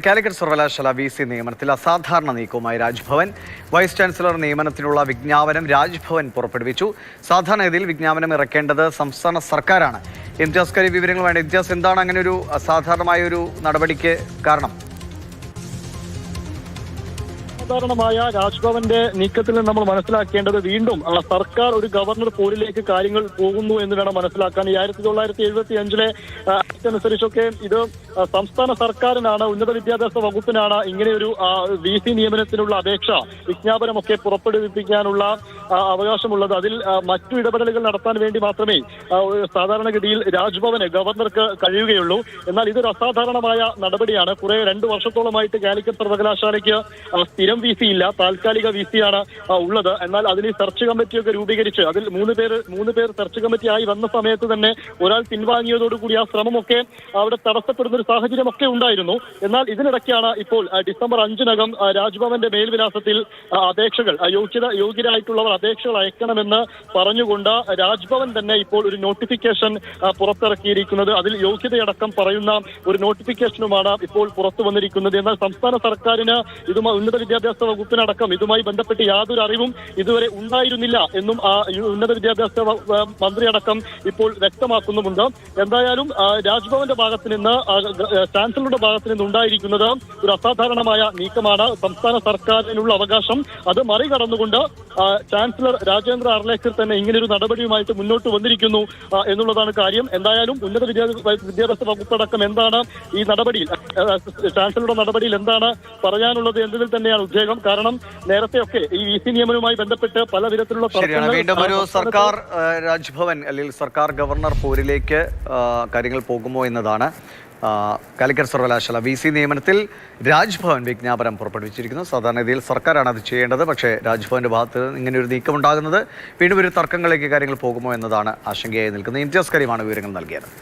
കാലിക്കറ്റ് സർവകലാശാല V C നിയമനത്തിൽ അസാധാരണ നീക്കവുമായി രാജ്ഭവൻ. വൈസ് ചാൻസലർ നിയമനത്തിനുള്ള വിജ്ഞാപനം രാജ്ഭവൻ പുറപ്പെടുവിച്ചു. സാധാരണഗതിയിൽ വിജ്ഞാപനം ഇറക്കേണ്ടത് സംസ്ഥാന സർക്കാരാണ്. ഇംതിയാസ് കരി വിവരങ്ങൾ വേണ്ട. ഇംതിയാസ് എന്താണ് അങ്ങനെ ഒരു അസാധാരണമായ ഒരു നടപടിക്ക് കാരണം? സാധാരണമായ രാജ്ഭവന്റെ നീക്കത്തിൽ നിന്ന് നമ്മൾ മനസ്സിലാക്കേണ്ടത് വീണ്ടും സർക്കാർ ഒരു ഗവർണർ പോലിലേക്ക് കാര്യങ്ങൾ പോകുന്നു എന്ന് വേണം മനസ്സിലാക്കാൻ. ഈ ആയിരത്തി തൊള്ളായിരത്തി എഴുപത്തി അഞ്ചിലെ അനുസരിച്ചൊക്കെ ഇത് സംസ്ഥാന സർക്കാരിനാണ് ഉന്നത വിദ്യാഭ്യാസ വകുപ്പിനാണ് ഇങ്ങനെയൊരു വി സി നിയമനത്തിനുള്ള അപേക്ഷ വിജ്ഞാപനമൊക്കെ പുറപ്പെടുവിപ്പിക്കാനുള്ള അവകാശമുള്ളത്. അതിൽ മറ്റു ഇടപെടലുകൾ നടത്താൻ വേണ്ടി മാത്രമേ സാധാരണഗതിയിൽ രാജ്ഭവന് ഗവർണർക്ക് കഴിയുകയുള്ളൂ. എന്നാൽ ഇതൊരു അസാധാരണമായ നടപടിയാണ്. കുറെ രണ്ടു വർഷത്തോളമായിട്ട് കാലിക്കറ്റ് സർവകലാശാലയ്ക്ക് സ്ഥിരം വി സി ഇല്ല താൽക്കാലിക വി സി ആണ് ഉള്ളത്. എന്നാൽ അതിന് സെർച്ച് കമ്മിറ്റിയൊക്കെ രൂപീകരിച്ച് അതിൽ മൂന്ന് പേര് മൂന്ന് പേർ സെർച്ച് കമ്മിറ്റി ആയി വന്ന സമയത്ത് തന്നെ ഒരാൾ പിൻവാങ്ങിയതോടുകൂടി ആ ശ്രമമൊക്കെ അവിടെ തടസ്സപ്പെടുന്ന ഒരു സാഹചര്യമൊക്കെ ഉണ്ടായിരുന്നു. എന്നാൽ ഇതിനിടയ്ക്കാണ് ഇപ്പോൾ ഡിസംബർ അഞ്ചിനകം രാജ്ഭവന്റെ മേൽവിലാസത്തിൽ അപേക്ഷകൾ യോഗ്യത യോഗ്യരായിട്ടുള്ളവർ അപേക്ഷകൾ അയക്കണമെന്ന് പറഞ്ഞുകൊണ്ട് രാജ്ഭവൻ തന്നെ ഇപ്പോൾ ഒരു നോട്ടിഫിക്കേഷൻ പുറത്തിറക്കിയിരിക്കുന്നത്. അതിൽ യോഗ്യതയടക്കം പറയുന്ന ഒരു നോട്ടിഫിക്കേഷനുമാണ് ഇപ്പോൾ പുറത്തു വന്നിരിക്കുന്നത്. എന്നാൽ സംസ്ഥാന സർക്കാരിന് ഇതുമായി ഉന്നത വിദ്യാഭ്യാസ വകുപ്പിനടക്കം ഇതുമായി ബന്ധപ്പെട്ട് യാതൊരു അറിവും ഇതുവരെ ഉണ്ടായിരുന്നില്ല എന്നും ഉന്നത വിദ്യാഭ്യാസ വ- വ- മന്ത്രി അടക്കം ഇപ്പോൾ വ്യക്തമാക്കുന്നുമുണ്ട്. എന്തായാലും ആ, രാജ്ഭവന്റെ ഭാഗത്ത് നിന്ന് ചാൻസലറുടെ ഭാഗത്ത് നിന്ന് ഉണ്ടായിരിക്കുന്നത് ഒരു അസാധാരണമായ നീക്കമാണ്. സംസ്ഥാന സർക്കാരിനുള്ള അവകാശം. അത് മറികടന്നുകൊണ്ട് ചാൻസലർ രാജേന്ദ്ര അർലേക്കർ തന്നെ ഇങ്ങനൊരു നടപടിയുമായിട്ട് മുന്നോട്ട് വന്നിരിക്കുന്നു എന്നുള്ളതാണ് കാര്യം. എന്തായാലും ഉന്നത വിദ്യാഭ്യാസ വകുപ്പടക്കം എന്താണ് ഈ നടപടിയിൽ ചാൻസലറുടെ നടപടിയിൽ എന്താണ് പറയാനുള്ളത് എന്നതിൽ തന്നെയാണ് ഉദ്യോഗം. കാരണം നേരത്തെയൊക്കെ ഈ വി സി നിയമനവുമായി ബന്ധപ്പെട്ട് പല വിധത്തിലുള്ള വീണ്ടും ഒരു സർക്കാർ രാജ്ഭവൻ അല്ലെങ്കിൽ സർക്കാർ ഗവർണർ പോരിലേക്ക് കാര്യങ്ങൾ കാര്യങ്ങൾ പോകുമോ എന്നതാണ് കാലിക്കറ്റ് സർവകലാശാല വി സി നിയമനത്തിൽ രാജ്ഭവൻ വിജ്ഞാപനം പുറപ്പെടുവിച്ചിരിക്കുന്നു. സാധാരണഗതിയിൽ സർക്കാരാണ് അത് ചെയ്യേണ്ടത് പക്ഷേ രാജ്ഭവന്റെ ഭാഗത്ത് ഇങ്ങനെ ഒരു നീക്കമുണ്ടാകുന്നത്. വീണ്ടും ഒരു തർക്കങ്ങളിലേക്ക് കാര്യങ്ങൾ പോകുമോ എന്നതാണ് ആശങ്കയായി നിൽക്കുന്നത്. ഇംതിയാസ് വിവരങ്ങൾ നൽകിയത്.